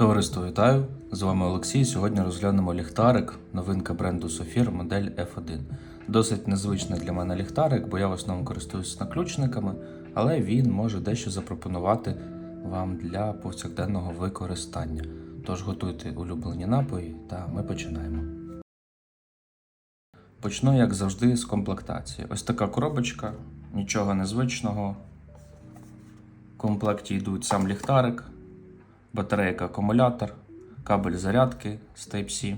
Товариство вітаю! З вами Олексій. Сьогодні розглянемо ліхтарик, новинка бренду Sofir, модель F1. Досить незвичний для мене ліхтарик, бо я в основному користуюся наключниками, але він може дещо запропонувати вам для повсякденного використання. Тож готуйте улюблені напої та ми починаємо. Почну, як завжди, з комплектації. Ось така коробочка, нічого незвичного. В комплекті йдуть сам ліхтарик, батарейка акумулятор, кабель зарядки з Type-C,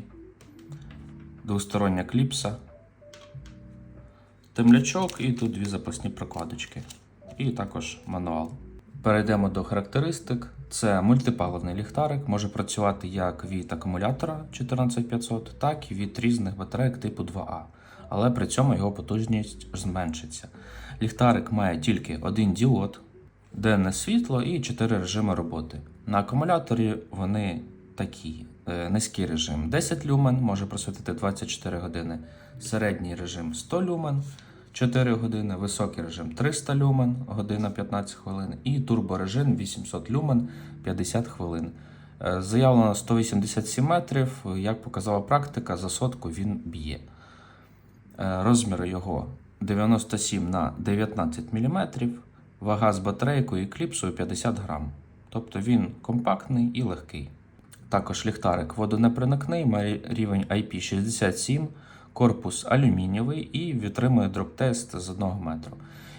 двостороння кліпса, темлячок і тут дві запасні прокладочки. І також мануал. Перейдемо до характеристик. Це мультипаливний ліхтарик, може працювати як від акумулятора 14500, так і від різних батарейок типу 2А, але при цьому його потужність зменшиться. Ліхтарик має тільки один діод, денне світло і 4 режими роботи. На акумуляторі вони такі: Е, низький режим 10 люмен, може просвітити 24 години, середній режим 100 люмен. 4 години, високий режим 300 люмен, година 15 хвилин, і турборежим 800 люмен 50 хвилин. Е, Заявлено 187 метрів. Як показала практика, за сотку він б'є. Е, Розмір його 97 на 19 мм, вага з батарейкою і кліпсою 50 грам. Тобто він компактний і легкий. Також ліхтарик водонепроникний, має рівень IP67, корпус алюмінієвий і витримує дроп-тест з 1 метру.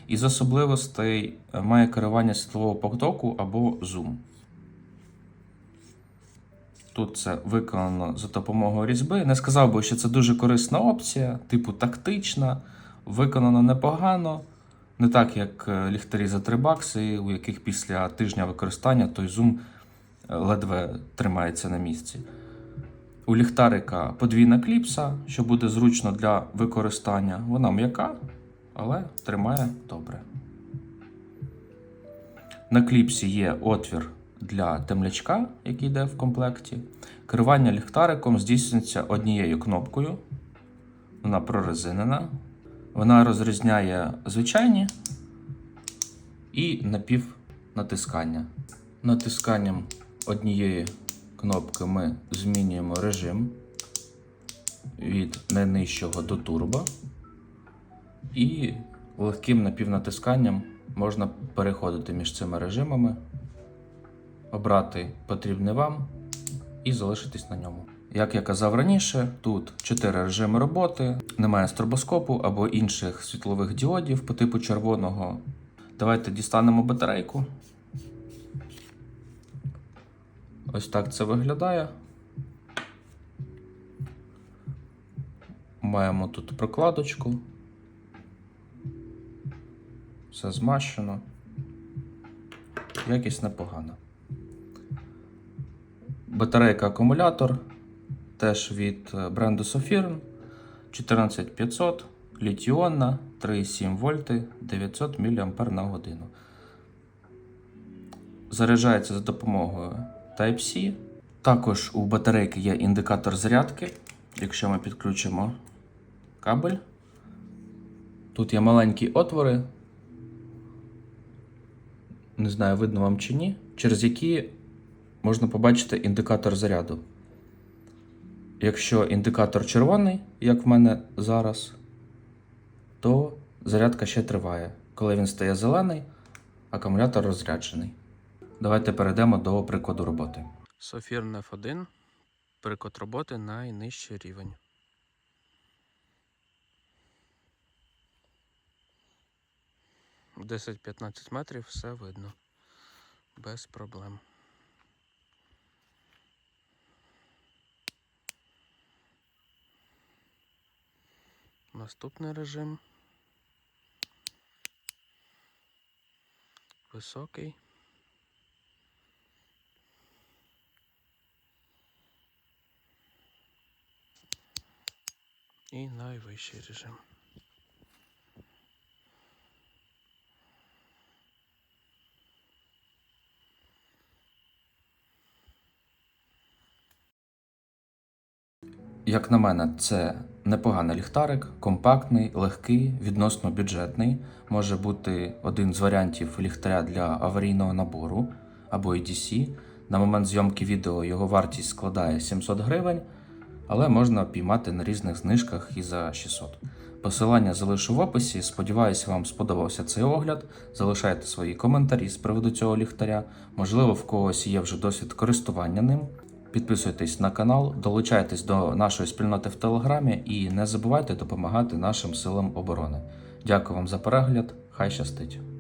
Із особливостей е, має керування світлового потоку або зум. Тут це виконано за допомогою різьби. Не сказав би, що це дуже корисна опція, типу тактична, виконано непогано. Не так, як е, ліхтарі за 3 бакси, у яких після тижня використання той зум е, ледве тримається на місці. У ліхтарика подвійна кліпса, що буде зручно для використання. Вона м'яка, але тримає добре. На кліпсі є отвір для темлячка, який йде в комплекті. Керування ліхтариком здійснюється однією кнопкою. Вона прорезинена. Вона розрізняє звичайні і напівнатискання. Натисканням однієї кнопки ми змінюємо режим від найнижчого до турбо. І легким напівнатисканням можна переходити між цими режимами, обрати потрібне вам і залишитись на ньому. Як я казав раніше, тут 4 режими роботи, немає стробоскопу або інших світлових діодів по типу червоного. Давайте дістанемо батарейку. Ось так це виглядає. Маємо тут прокладочку. Все змащено. Якість непогана. Батарейка акумулятор теж від е, бренду Sofirn 14500, літіонна, 3,7 вольти, 900 мАч на годину. Заряджається за допомогою Type-C. Також у батарейки є індикатор зарядки. Якщо ми підключимо кабель, тут є маленькі отвори. Не знаю, видно вам чи ні, через які можна побачити індикатор заряду. Якщо індикатор червоний, як в мене зараз, то зарядка ще триває. Коли він стає зелений, акумулятор розряджений. Давайте перейдемо до прикладу роботи. Софірн F1. Приклад роботи найнижчий рівень. В 10-15 метрів все видно. Без проблем. Наступний режим. Високий. І найвищий режим. Як на мене, це непоганий ліхтарик, компактний, легкий, відносно бюджетний. Може бути один з варіантів ліхтаря для аварійного набору або EDC. На момент зйомки відео його вартість складає 700 гривень, але можна піймати на різних знижках і за 600. Посилання залишу в описі. Сподіваюся, вам сподобався цей огляд. Залишайте свої коментарі з приводу цього ліхтаря. Можливо, в когось є вже досвід користування ним. Підписуйтесь на канал, долучайтесь до нашої спільноти в Телеграмі і не забувайте допомагати нашим силам оборони. Дякую вам за перегляд. Хай щастить!